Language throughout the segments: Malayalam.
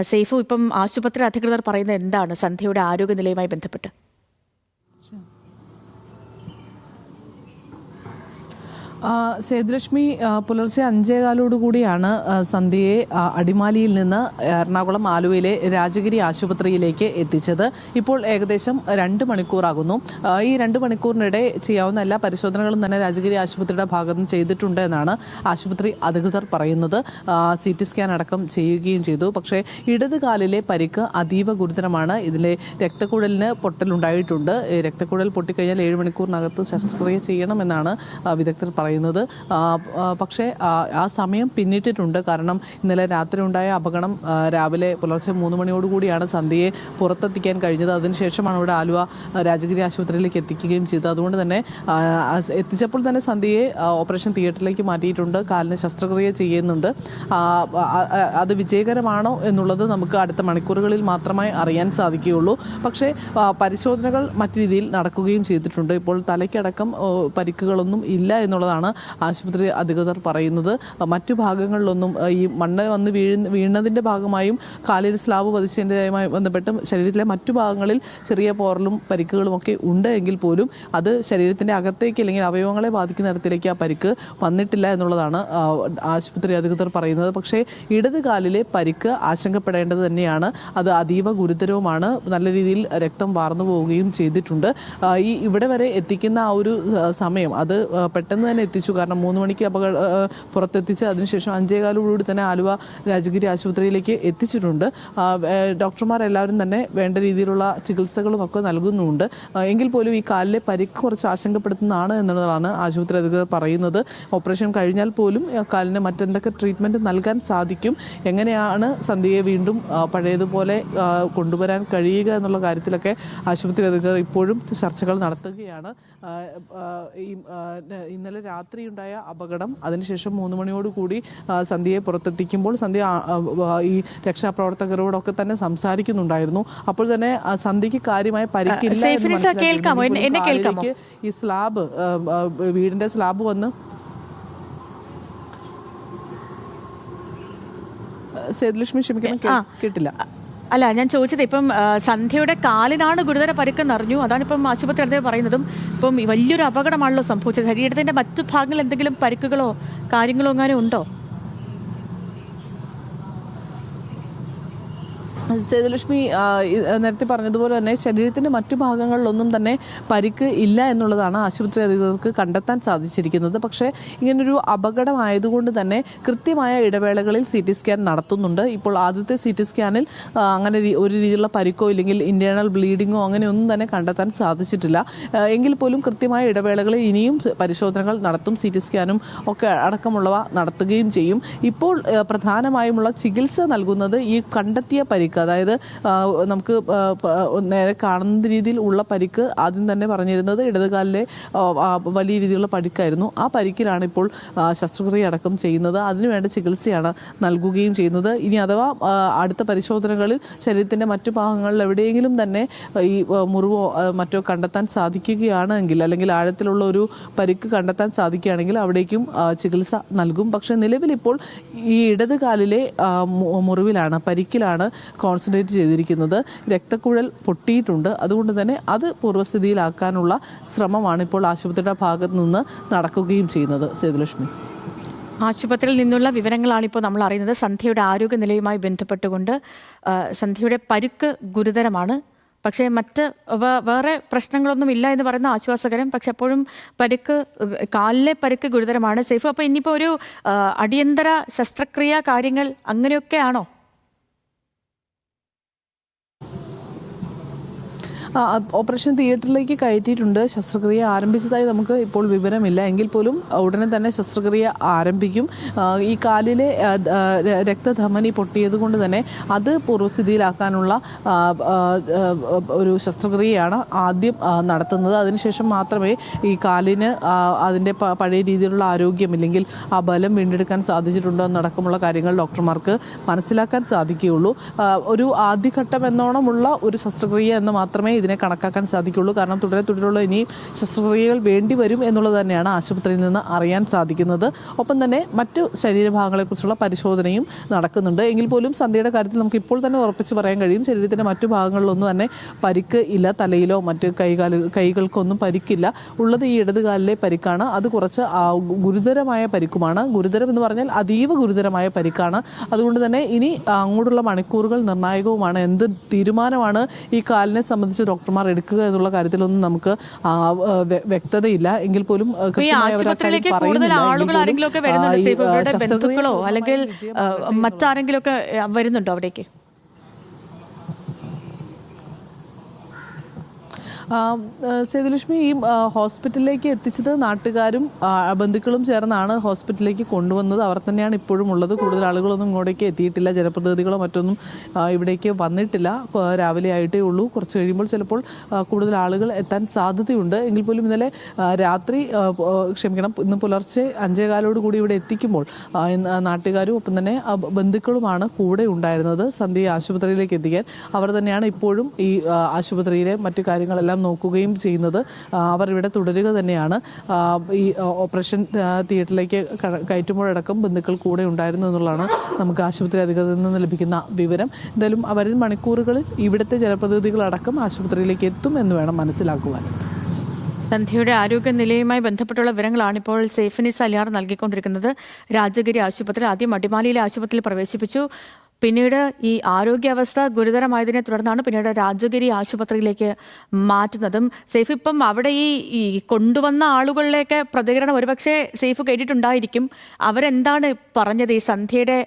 സേഫു ഇപ്പം ആശുപത്രി അധികൃതർ പറയുന്നത് എന്താണ്? സന്ധ്യയുടെ ആരോഗ്യനിലയുമായി ബന്ധപ്പെട്ട്. സേതുലക്ഷ്മി പുലർച്ചെ അഞ്ചേകാലോടുകൂടിയാണ് കൂടിയാണ് സന്ധ്യയെ അടിമാലിയിൽ നിന്ന് എറണാകുളം ആലുവയിലെ രാജഗിരി ആശുപത്രിയിലേക്ക് എത്തിച്ചത്. ഇപ്പോൾ ഏകദേശം രണ്ട് മണിക്കൂറാകുന്നു. ഈ രണ്ട് മണിക്കൂറിനിടെ ചെയ്യാവുന്ന എല്ലാ പരിശോധനകളും തന്നെ രാജഗിരി ആശുപത്രിയുടെ ഭാഗത്ത് നിന്ന് ചെയ്തിട്ടുണ്ട് എന്നാണ് ആശുപത്രി അധികൃതർ പറയുന്നത്. സി ടി സ്കാൻ അടക്കം ചെയ്യുകയും ചെയ്തു. പക്ഷേ ഇടത് കാലിലെ പരിക്ക് അതീവ ഗുരുതരമാണ്. ഇതിലെ രക്തക്കുഴലിന് പൊട്ടലുണ്ടായിട്ടുണ്ട്. രക്തക്കുഴൽ പൊട്ടിക്കഴിഞ്ഞാൽ ഏഴ് മണിക്കൂറിനകത്ത് ശസ്ത്രക്രിയ ചെയ്യണമെന്നാണ് വിദഗ്ധർ പറയുന്നത്. ആ, പക്ഷേ ആ, സമയം പിന്നിട്ടിട്ടുണ്ട്. കാരണം ഇന്നലെ രാത്രി ഉണ്ടായ അപകടം രാവിലെ പുലർച്ചെ മൂന്ന് മണിയോടുകൂടിയാണ് സന്ധ്യയെ പുറത്തെത്തിക്കാൻ കഴിഞ്ഞത്. അതിനുശേഷമാണ് ഇവിടെ ആലുവ രാജഗിരി ആശുപത്രിയിലേക്ക് എത്തിക്കുകയും ചെയ്തത്. അതുകൊണ്ട് തന്നെ എത്തിച്ചപ്പോൾ തന്നെ സന്ധ്യയെ ഓപ്പറേഷൻ തിയേറ്ററിലേക്ക് മാറ്റിയിട്ടുണ്ട്. കാലിന് ശസ്ത്രക്രിയ ചെയ്യുന്നുണ്ട്. അത് വിജയകരമാണോ എന്നുള്ളത് നമുക്ക് അടുത്ത മണിക്കൂറുകളിൽ മാത്രമേ അറിയാൻ സാധിക്കുകയുള്ളൂ. പക്ഷേ പരിശോധനകൾ മറ്റു രീതിയിൽ നടക്കുകയും ചെയ്തിട്ടുണ്ട്. ഇപ്പോൾ തലയ്ക്കടക്കം പരിക്കുകളൊന്നും ഇല്ല എന്നുള്ളതാണ് ആശുപത്രി അധികൃതർ പറയുന്നത്. മറ്റു ഭാഗങ്ങളിലൊന്നും ഈ മണ്ണ് വന്ന് വീഴുന്ന വീണതിന്റെ ഭാഗമായും കാലിൽ സ്ലാബ് പതിച്ചതിന്റെതായുമായി ബന്ധപ്പെട്ട് ശരീരത്തിലെ മറ്റു ഭാഗങ്ങളിൽ ചെറിയ പോറലും പരിക്കുകളും ഒക്കെ ഉണ്ട് എങ്കിൽ പോലും അത് ശരീരത്തിന്റെ അകത്തേക്ക് അല്ലെങ്കിൽ അവയവങ്ങളെ ബാധിക്കുന്ന തരത്തിലേക്ക് ആ പരിക്ക് വന്നിട്ടില്ല എന്നുള്ളതാണ് ആശുപത്രി അധികൃതർ പറയുന്നത്. പക്ഷേ ഇടത് കാലിലെ പരിക്ക് ആശങ്കപ്പെടേണ്ടത് തന്നെയാണ്. അത് അതീവ ഗുരുതരവുമാണ്. നല്ല രീതിയിൽ രക്തം വാർന്നു പോവുകയും ചെയ്തിട്ടുണ്ട്. ഈ ഇവിടെ വരെ എത്തിക്കുന്ന ആ ഒരു സമയം അത് പെട്ടെന്ന് തന്നെ എത്തിച്ചു. കാരണം മൂന്ന് മണിക്ക് അപകട പുറത്തെത്തിച്ച് അതിനുശേഷം അഞ്ചേകാലോടുകൂടി തന്നെ ആലുവ രാജഗിരി ആശുപത്രിയിലേക്ക് എത്തിച്ചിട്ടുണ്ട്. ഡോക്ടർമാർ എല്ലാവരും തന്നെ വേണ്ട രീതിയിലുള്ള ചികിത്സകളും ഒക്കെ നൽകുന്നുണ്ട്. എങ്കിൽ പോലും ഈ കാലിലെ പരിക്ക് കുറച്ച് ആശങ്കപ്പെടുത്തുന്നതാണ് എന്നുള്ളതാണ് ആശുപത്രി അധികൃതർ പറയുന്നത്. ഓപ്പറേഷൻ കഴിഞ്ഞാൽ പോലും കാലിന് മറ്റെന്തൊക്കെ ട്രീറ്റ്മെന്റ് നൽകാൻ സാധിക്കും എങ്ങനെയാണ് സന്ധ്യയെ വീണ്ടും പഴയതുപോലെ കൊണ്ടുവരാൻ കഴിയുക എന്നുള്ള കാര്യത്തിലൊക്കെ ആശുപത്രി അധികൃതർ ഇപ്പോഴും ചർച്ചകൾ നടത്തുകയാണ്. ഈ ഇന്നലെ രാത്രിയുണ്ടായ അപകടം. അതിനുശേഷം മൂന്ന് മണിയോട് കൂടി സന്ധ്യയെ പുറത്തെത്തിക്കുമ്പോൾ സന്ധ്യ ഈ രക്ഷാപ്രവർത്തകരോടൊക്കെ തന്നെ സംസാരിക്കുന്നുണ്ടായിരുന്നു. അപ്പോൾ തന്നെ സന്ധ്യക്ക് സന്ധ്യയ്ക്ക് കാര്യമായ പരിക്കില്ല ഈ സ്ലാബ് വീടിന്റെ സ്ലാബ് വന്ന് സേതുലക്ഷ്മി ക്ഷമിക്കണം കേട്ടില്ല. അല്ല ഞാൻ ചോദിച്ചത് ഇപ്പം സന്ധ്യയുടെ കാലിനാണ് ഗുരുതര പരുക്കെന്ന് അറിഞ്ഞു അതാണ് ഇപ്പം ആശുപത്രി അടുത്ത് പറയുന്നതും. ഇപ്പം വലിയൊരു അപകടമാണല്ലോ സംഭവിച്ചത്. ശരീരത്തിന്റെ മറ്റു ഭാഗങ്ങളിൽ എന്തെങ്കിലും പരുക്കുകളോ കാര്യങ്ങളോ അങ്ങനെ ഉണ്ടോ? സേതുലക്ഷ്മി നേരത്തെ പറഞ്ഞതുപോലെ തന്നെ ശരീരത്തിന്റെ മറ്റു ഭാഗങ്ങളിലൊന്നും തന്നെ പരിക്ക് ഇല്ല എന്നുള്ളതാണ് ആശുപത്രി അധികൃതർക്ക് കണ്ടെത്താൻ സാധിച്ചിരിക്കുന്നത്. പക്ഷേ ഇങ്ങനൊരു അപകടമായതുകൊണ്ട് തന്നെ കൃത്യമായ ഇടവേളകളിൽ സി ടി സ്കാൻ നടത്തുന്നുണ്ട്. ഇപ്പോൾ ആദ്യത്തെ സി ടി സ്കാനിൽ അങ്ങനെ ഒരു രീതിയിലുള്ള പരിക്കോ ഇല്ലെങ്കിൽ ഇന്റേണൽ ബ്ലീഡിങ്ങോ അങ്ങനെയൊന്നും തന്നെ കണ്ടെത്താൻ സാധിച്ചിട്ടില്ല. എങ്കിൽ പോലും കൃത്യമായ ഇടവേളകളിൽ ഇനിയും പരിശോധനകൾ നടത്തും സി ടി സ്കാനും ഒക്കെ അടക്കമുള്ളവ നടത്തുകയും ചെയ്യും. ഇപ്പോൾ പ്രധാനമായുമുള്ള ചികിത്സ നൽകുന്നത് ഈ കണ്ടെത്തിയ പരിക്ക് അതായത് നമുക്ക് നേരെ കാണുന്ന രീതിയിൽ ഉള്ള പരിക്ക് ആദ്യം തന്നെ പറഞ്ഞിരുന്നത് ഇടതുകാലിലെ വലിയ രീതിയിലുള്ള പരിക്കായിരുന്നു. ആ പരിക്കിലാണ് ഇപ്പോൾ ശസ്ത്രക്രിയ അടക്കം ചെയ്യുന്നത്. അതിനുവേണ്ട ചികിത്സയാണ് നൽകുകയും ചെയ്യുന്നത്. ഇനി അഥവാ അടുത്ത പരിശോധനകളിൽ ശരീരത്തിന്റെ മറ്റു ഭാഗങ്ങളിൽ എവിടെയെങ്കിലും തന്നെ ഈ മുറിവോ മറ്റോ കണ്ടെത്താൻ സാധിക്കുകയാണെങ്കിൽ അല്ലെങ്കിൽ ആഴത്തിലുള്ള ഒരു പരിക്ക് കണ്ടെത്താൻ സാധിക്കുകയാണെങ്കിൽ അവിടേക്കും ചികിത്സ നൽകും. പക്ഷേ നിലവിൽ ഇപ്പോൾ ഈ ഇടത് കാലിലെ മുറിവിലാണ് പരിക്കിലാണ് കോൺസെൻട്രേറ്റ് ചെയ്തിരിക്കുന്നത് രക്തക്കുഴൽ പൊട്ടിയിട്ടുണ്ട്. അതുകൊണ്ട് തന്നെ അത് പൂർവസ്ഥിതിയിലാക്കാനുള്ള ശ്രമമാണ് ഇപ്പോൾ ആശുപത്രിയുടെ ഭാഗത്ത് നിന്ന് നടക്കുകയും ചെയ്യുന്നത്. സേതുലക്ഷ്മി. ആശുപത്രിയിൽ നിന്നുള്ള വിവരങ്ങളാണ് ഇപ്പോൾ നമ്മൾ അറിയുന്നത്. സന്ധ്യയുടെ ആരോഗ്യനിലയുമായി ബന്ധപ്പെട്ടുകൊണ്ട് സന്ധ്യയുടെ പരുക്ക് ഗുരുതരമാണ്. പക്ഷേ മറ്റ് വേറെ പ്രശ്നങ്ങളൊന്നും ഇല്ല എന്ന് പറയുന്ന ആശ്വാസകരം. പക്ഷെ എപ്പോഴും പരുക്ക് കാലിലെ പരുക്ക് ഗുരുതരമാണ്. സേഫ് അപ്പോൾ ഇനിയിപ്പോൾ ഒരു അടിയന്തര ശസ്ത്രക്രിയ കാര്യങ്ങൾ അങ്ങനെയൊക്കെയാണോ ഓപ്പറേഷൻ തിയേറ്ററിലേക്ക് കയറ്റിയിട്ടുണ്ട്. ശസ്ത്രക്രിയ ആരംഭിച്ചതായി നമുക്ക് ഇപ്പോൾ വിവരമില്ല. എങ്കിൽ പോലും ഉടനെ തന്നെ ശസ്ത്രക്രിയ ആരംഭിക്കും. ഈ കാലിലെ രക്തധമനി പൊട്ടിയത് കൊണ്ട് തന്നെ അത് പൂർവസ്ഥിതിയിലാക്കാനുള്ള ഒരു ശസ്ത്രക്രിയയാണ് ആദ്യം നടത്തുന്നത്. അതിനുശേഷം മാത്രമേ ഈ കാലിന് അതിന്റെ പഴയ രീതിയിലുള്ള ആരോഗ്യം ഇല്ലെങ്കിൽ ആ ബലം വീണ്ടെടുക്കാൻ സാധിച്ചിട്ടുണ്ടോ എന്നടക്കമുള്ള കാര്യങ്ങൾ ഡോക്ടർമാർക്ക് മനസ്സിലാക്കാൻ സാധിക്കുകയുള്ളൂ. ഒരു ആദ്യഘട്ടം എന്നോണമുള്ള ഒരു ശസ്ത്രക്രിയ എന്ന് മാത്രമേ ഇതിൽ ഇതിനെ കണക്കാക്കാൻ സാധിക്കുള്ളൂ. കാരണം തുടരെ തുടരെയുള്ള ഇനി ശസ്ത്രക്രിയകൾ വേണ്ടി വരും എന്നുള്ളത് തന്നെയാണ് ആശുപത്രിയിൽ നിന്ന് അറിയാൻ സാധിക്കുന്നത്. ഒപ്പം തന്നെ മറ്റു ശരീരഭാഗങ്ങളെക്കുറിച്ചുള്ള പരിശോധനയും നടക്കുന്നുണ്ട്. എങ്കിൽ പോലും സന്ധ്യയുടെ കാര്യത്തിൽ നമുക്ക് ഇപ്പോൾ തന്നെ ഉറപ്പിച്ച് പറയാൻ കഴിയും. ശരീരത്തിന്റെ മറ്റു ഭാഗങ്ങളിലൊന്നും തന്നെ പരിക്ക് ഇല്ല. തലയിലോ മറ്റ് കൈകാല കൈകൾക്കൊന്നും പരിക്കില്ല. ഉള്ളത് ഈ ഇടതുകാലിലെ പരിക്കാണ്. അത് കുറച്ച് ഗുരുതരമായ പരിക്കുമാണ്. ഗുരുതരം എന്ന് പറഞ്ഞാൽ അതീവ ഗുരുതരമായ പരിക്കാണ്. അതുകൊണ്ട് തന്നെ ഇനി അങ്ങോട്ടുള്ള മണിക്കൂറുകൾ നിർണായകവുമാണ്. എന്ത് തീരുമാനമാണ് ഈ കാലിനെ സംബന്ധിച്ച് ഡോക്ടർമാർ എടുക്കുക എന്നുള്ള കാര്യത്തിലൊന്നും നമുക്ക് വ്യക്തതയില്ല. എങ്കിൽ പോലും ആശുപത്രിയിലേക്ക് കൂടുതൽ ആളുകൾ ആരെങ്കിലും ഒക്കെ വരുന്നുണ്ടോ അല്ലെങ്കിൽ മറ്റാരെങ്കിലും ഒക്കെ വരുന്നുണ്ടോ അവിടേക്ക്? സേതുലക്ഷ്മി ഈ ഹോസ്പിറ്റലിലേക്ക് എത്തിച്ചത് നാട്ടുകാരും ബന്ധുക്കളും ചേർന്നാണ് ഹോസ്പിറ്റലിലേക്ക് കൊണ്ടുവന്നത്. അവർ തന്നെയാണ് ഇപ്പോഴും ഉള്ളത്. കൂടുതൽ ആളുകളൊന്നും ഇങ്ങോട്ടേക്ക് എത്തിയിട്ടില്ല. ജനപ്രതിനിധികളോ മറ്റൊന്നും ഇവിടേക്ക് വന്നിട്ടില്ല. രാവിലെ ആയിട്ടേ ഉള്ളൂ. കുറച്ച് കഴിയുമ്പോൾ ചിലപ്പോൾ കൂടുതൽ ആളുകൾ എത്താൻ സാധ്യതയുണ്ട്. എങ്കിൽ പോലും ഇന്നലെ രാത്രി ക്ഷമിക്കണം ഇന്ന് പുലർച്ചെ അഞ്ചേകാലോട് കൂടി ഇവിടെ എത്തിക്കുമ്പോൾ നാട്ടുകാരും ഒപ്പം തന്നെ ബന്ധുക്കളുമാണ് കൂടെ ഉണ്ടായിരുന്നത്. സന്ധ്യയെ ആശുപത്രിയിലേക്ക് എത്തിക്കാൻ. അവർ തന്നെയാണ് ഇപ്പോഴും ഈ ആശുപത്രിയിലെ മറ്റു കാര്യങ്ങളെല്ലാം നോക്കുകയും ചെയ്യുന്നത്. അവർ ഇവിടെ തുടരുക തന്നെയാണ്. ഈ ഓപ്പറേഷൻ തിയേറ്ററിലേക്ക് കയറ്റുമ്പോഴടക്കം ബന്ധുക്കൾ കൂടെ ഉണ്ടായിരുന്നു എന്നുള്ളതാണ് നമുക്ക് ആശുപത്രി അധികൃതരിൽ നിന്ന് ലഭിക്കുന്ന വിവരം. എന്തായാലും വരും മണിക്കൂറുകളിൽ ഇവിടുത്തെ ജനപ്രതിനിധികളടക്കം ആശുപത്രിയിലേക്ക് എത്തും എന്ന് വേണം മനസ്സിലാക്കുവാൻ. സന്ധ്യയുടെ ആരോഗ്യനിലയുമായി ബന്ധപ്പെട്ടുള്ള വിവരങ്ങളാണ് ഇപ്പോൾ സേഫിനി സലിയാർ നൽകിക്കൊണ്ടിരിക്കുന്നത്. രാജഗിരി ആശുപത്രി ആദ്യം അടിമാലിയിലെ ആശുപത്രിയിൽ പ്രവേശിപ്പിച്ചു. പിന്നീട് ഈ ആരോഗ്യാവസ്ഥ ഗുരുതരമായതിനെ തുടർന്നാണ് പിന്നീട് രാജഗിരി ആശുപത്രിയിലേക്ക് മാറ്റുന്നതും. സേഫ് ഇപ്പം അവിടെ ഈ ഈ കൊണ്ടുവന്ന ആളുകളിലേക്ക് പ്രതികരണം ഒരുപക്ഷെ സേഫ് കേട്ടിട്ടുണ്ടായിരിക്കും. അവരെന്താണ് പറഞ്ഞത്? ഈ സന്ധ്യയുടെ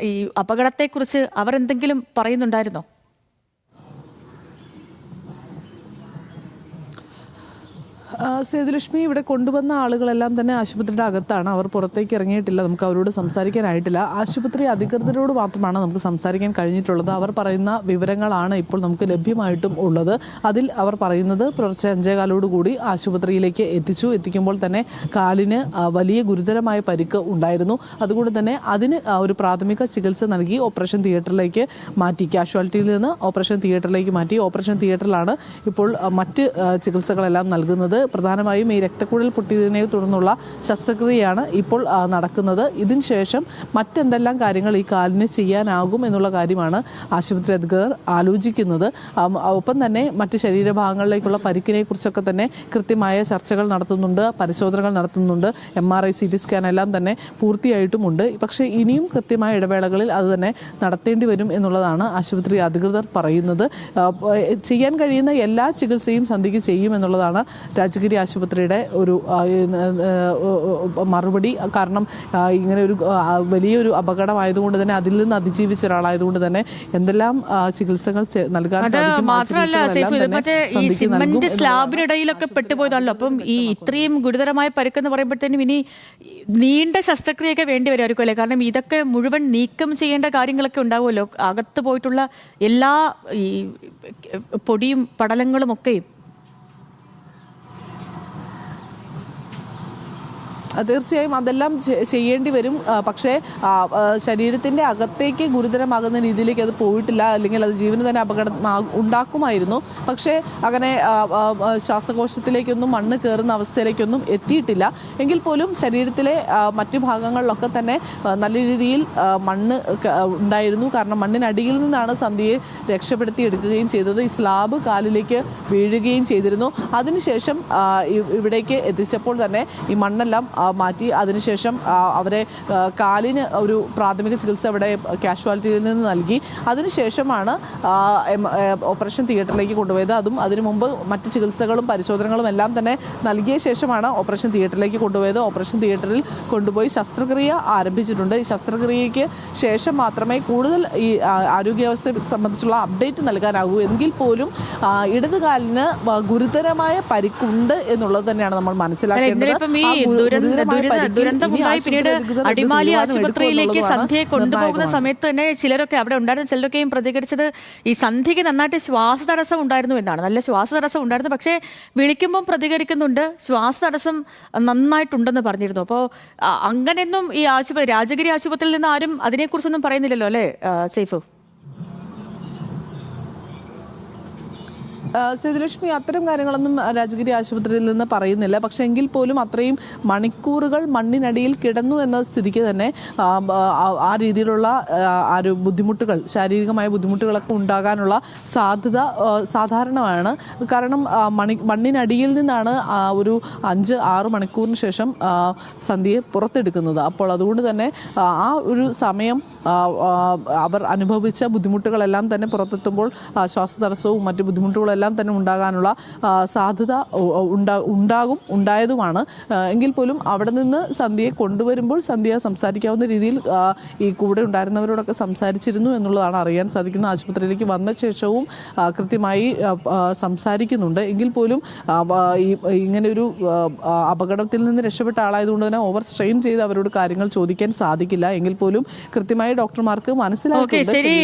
ഈ അപകടത്തെക്കുറിച്ച് അവരെന്തെങ്കിലും പറയുന്നുണ്ടായിരുന്നോ? സേതുലക്ഷ്മി ഇവിടെ കൊണ്ടുവന്ന ആളുകളെല്ലാം തന്നെ ആശുപത്രിയുടെ അകത്താണ്. അവർ പുറത്തേക്ക് ഇറങ്ങിയിട്ടില്ല. നമുക്ക് അവരോട് സംസാരിക്കാനായിട്ടില്ല. ആശുപത്രി അധികൃതരോട് മാത്രമാണ് നമുക്ക് സംസാരിക്കാൻ കഴിഞ്ഞിട്ടുള്ളത്. അവർ പറയുന്ന വിവരങ്ങളാണ് ഇപ്പോൾ നമുക്ക് ലഭ്യമായിട്ടും ഉള്ളത്. അതിൽ അവർ പറയുന്നത് പുലർച്ചെ അഞ്ചേകാലോട് കൂടി ആശുപത്രിയിലേക്ക് എത്തിച്ചു. എത്തിക്കുമ്പോൾ തന്നെ കാലിന് വലിയ ഗുരുതരമായ പരിക്ക് ഉണ്ടായിരുന്നു. അതുകൊണ്ട് തന്നെ അതിന് ഒരു പ്രാഥമിക ചികിത്സ നൽകി ഓപ്പറേഷൻ തിയേറ്ററിലേക്ക് മാറ്റി. കാഷ്വാലിറ്റിയിൽ നിന്ന് ഓപ്പറേഷൻ തിയേറ്ററിലേക്ക് മാറ്റി. ഓപ്പറേഷൻ തിയേറ്ററിലാണ് ഇപ്പോൾ മറ്റ് ചികിത്സകളെല്ലാം നൽകുന്നത്. പ്രധാനമായും ഈ രക്തക്കുഴൽ പൊട്ടിയതിനെ തുടർന്നുള്ള ശസ്ത്രക്രിയയാണ് ഇപ്പോൾ നടക്കുന്നത്. ഇതിന് ശേഷം മറ്റെന്തെല്ലാം കാര്യങ്ങൾ ഈ കാലിന് ചെയ്യാനാകും എന്നുള്ള കാര്യമാണ് ആശുപത്രി അധികൃതർ ആലോചിക്കുന്നത്. ഒപ്പം തന്നെ മറ്റ് ശരീരഭാഗങ്ങളിലേക്കുള്ള പരിക്കിനെ കുറിച്ചൊക്കെ തന്നെ കൃത്യമായ ചർച്ചകൾ നടത്തുന്നുണ്ട് പരിശോധനകൾ നടത്തുന്നുണ്ട്. M R I C T scan എല്ലാം തന്നെ പൂർത്തിയായിട്ടുമുണ്ട്. പക്ഷേ ഇനിയും കൃത്യമായ ഇടവേളകളിൽ അത് തന്നെ നടത്തേണ്ടി വരും എന്നുള്ളതാണ് ആശുപത്രി അധികൃതർ പറയുന്നത്. ചെയ്യാൻ കഴിയുന്ന എല്ലാ ചികിത്സയും സന്ധിക്ക് ചെയ്യുമെന്നുള്ളതാണ് രാജഗിരി ആശുപത്രിയുടെ ഒരു മറുപടി. കാരണം ഇങ്ങനെ ഒരു വലിയൊരു അപകടമായതുകൊണ്ട് തന്നെ അതിൽ നിന്ന് അതിജീവിച്ച ഒരാളായതുകൊണ്ട് തന്നെ എന്തെല്ലാം ചികിത്സകൾ നൽകാൻ സിമന്റ് സ്ലാബിനിടയിലൊക്കെ പെട്ടുപോയതാണല്ലോ അപ്പം ഈ ഇത്രയും ഗുരുതരമായ പരുക്കെന്ന് പറയുമ്പോഴത്തേനും ഇനി നീണ്ട ശസ്ത്രക്രിയയൊക്കെ വേണ്ടി വരുമായിരിക്കും അല്ലേ? കാരണം ഇതൊക്കെ മുഴുവൻ നീക്കം ചെയ്യേണ്ട കാര്യങ്ങളൊക്കെ ഉണ്ടാവുമല്ലോ. അകത്ത് പോയിട്ടുള്ള എല്ലാ ഈ പൊടിയും പടലങ്ങളും ഒക്കെയും തീർച്ചയായും അതെല്ലാം ചെയ്യേണ്ടി വരും. പക്ഷേ ശരീരത്തിന്റെ അകത്തേക്ക് ഗുരുതരമാകുന്ന രീതിയിലേക്ക് അത് പോയിട്ടില്ല. അല്ലെങ്കിൽ അത് ജീവന് തന്നെ അപകടം ഉണ്ടാക്കുമായിരുന്നു. പക്ഷേ അങ്ങനെ ശ്വാസകോശത്തിലേക്കൊന്നും മണ്ണ് കയറുന്ന അവസ്ഥയിലേക്കൊന്നും എത്തിയിട്ടില്ല. എങ്കിൽ പോലും ശരീരത്തിലെ മറ്റു ഭാഗങ്ങളിലൊക്കെ തന്നെ നല്ല രീതിയിൽ മണ്ണ് ഉണ്ടായിരുന്നു. കാരണം മണ്ണിനടിയിൽ നിന്നാണ് സന്ധ്യയെ രക്ഷപ്പെടുത്തി എടുക്കുകയും ചെയ്തത്. ഈ സ്ലാബ് കാലിലേക്ക് വീഴുകയും ചെയ്തിരുന്നു. അതിനുശേഷം ഇവിടേക്ക് എത്തിച്ചപ്പോൾ തന്നെ ഈ മണ്ണെല്ലാം മാറ്റി. അതിനുശേഷം അവരെ കാലിന് ഒരു പ്രാഥമിക ചികിത്സ അവിടെ കാഷ്വാലിറ്റിയിൽ നിന്ന് നൽകി. അതിനുശേഷമാണ് ഓപ്പറേഷൻ തിയേറ്ററിലേക്ക് കൊണ്ടുപോയത്. അതും അതിനു മുമ്പ് മറ്റ് ചികിത്സകളും പരിശോധനകളും എല്ലാം തന്നെ നൽകിയ ശേഷമാണ് ഓപ്പറേഷൻ തിയേറ്ററിലേക്ക് കൊണ്ടുപോയത്. ഓപ്പറേഷൻ തിയേറ്ററിൽ കൊണ്ടുപോയി ശസ്ത്രക്രിയ ആരംഭിച്ചിട്ടുണ്ട്. ഈ ശസ്ത്രക്രിയയ്ക്ക് ശേഷം മാത്രമേ കൂടുതൽ ഈ ആരോഗ്യാവസ്ഥയെ സംബന്ധിച്ചുള്ള അപ്ഡേറ്റ് നൽകാനാകൂ. എങ്കിൽ പോലും ഇടതുകാലിന് ഗുരുതരമായ പരിക്കുണ്ട് എന്നുള്ളത് തന്നെയാണ് നമ്മൾ മനസ്സിലാക്കേണ്ടത്. ദുരന്തമുണ്ടായി പിന്നീട് അടിമാലി ആശുപത്രിയിലേക്ക് സന്ധ്യയെ കൊണ്ടുപോകുന്ന സമയത്ത് തന്നെ ചിലരൊക്കെ അവിടെ ഉണ്ടായിരുന്ന. ചിലരൊക്കെയും പ്രതികരിച്ചത് ഈ സന്ധ്യയ്ക്ക് നന്നായിട്ട് ശ്വാസ തടസ്സം ഉണ്ടായിരുന്നു എന്നാണ്. നല്ല ശ്വാസ തടസ്സം ഉണ്ടായിരുന്നു. പക്ഷേ വിളിക്കുമ്പം പ്രതികരിക്കുന്നുണ്ട്. ശ്വാസ തടസ്സം നന്നായിട്ടുണ്ടെന്ന് പറഞ്ഞിരുന്നു. അപ്പോൾ അങ്ങനെയൊന്നും ഈ ആശുപത്രി രാജഗിരി ആശുപത്രിയിൽ നിന്ന് ആരും അതിനെക്കുറിച്ചൊന്നും പറയുന്നില്ലല്ലോ അല്ലേ സേഫ് സേതുലക്ഷ്മി അത്തരം കാര്യങ്ങളൊന്നും രാജഗിരി ആശുപത്രിയിൽ നിന്ന് പറയുന്നില്ല. പക്ഷെ എങ്കിൽ പോലും അത്രയും മണിക്കൂറുകൾ മണ്ണിനടിയിൽ കിടന്നു എന്ന സ്ഥിതിക്ക് തന്നെ ആ, രീതിയിലുള്ള ആ, ആ ഒരു ബുദ്ധിമുട്ടുകൾ ശാരീരികമായ ബുദ്ധിമുട്ടുകളൊക്കെ ഉണ്ടാകാനുള്ള സാധ്യത സാധാരണമാണ്. കാരണം മണി മണ്ണിനടിയിൽ നിന്നാണ് ഒരു അഞ്ച് ആറ് മണിക്കൂറിന് ശേഷം സന്ധ്യയെ പുറത്തെടുക്കുന്നത്. അപ്പോൾ അതുകൊണ്ട് തന്നെ ആ, ഒരു സമയം അവർ അനുഭവിച്ച ബുദ്ധിമുട്ടുകളെല്ലാം തന്നെ പുറത്തെത്തുമ്പോൾ ശ്വാസ ശ്വാസതടസ്സവും മറ്റ് ബുദ്ധിമുട്ടുകളെല്ലാം തന്നെ ഉണ്ടാകാനുള്ള സാധ്യത ഉണ്ടാകും ഉണ്ടായതുമാണ്. എങ്കിൽ പോലും അവിടെ നിന്ന് സന്ധ്യയെ കൊണ്ടുവരുമ്പോൾ സന്ധ്യ സംസാരിക്കാവുന്ന രീതിയിൽ ഈ കൂടെ ഉണ്ടായിരുന്നവരോടൊക്കെ സംസാരിച്ചിരുന്നു എന്നുള്ളതാണ് അറിയാൻ സാധിക്കുന്നത് ആശുപത്രിയിലേക്ക് വന്ന ശേഷവും കൃത്യമായി സംസാരിക്കുന്നുണ്ട്. എങ്കിൽ പോലും ഈ ഇങ്ങനെ ഒരു അപകടത്തിൽ നിന്ന് രക്ഷപ്പെട്ട ആളായതുകൊണ്ട് തന്നെ ഓവർ സ്ട്രെയിൻ ചെയ്ത് അവരോട് കാര്യങ്ങൾ ചോദിക്കാൻ സാധിക്കില്ല. എങ്കിൽ പോലും കൃത്യമായി ഡോക്ടർമാർക്ക് മനസ്സിലാക്കി ശരി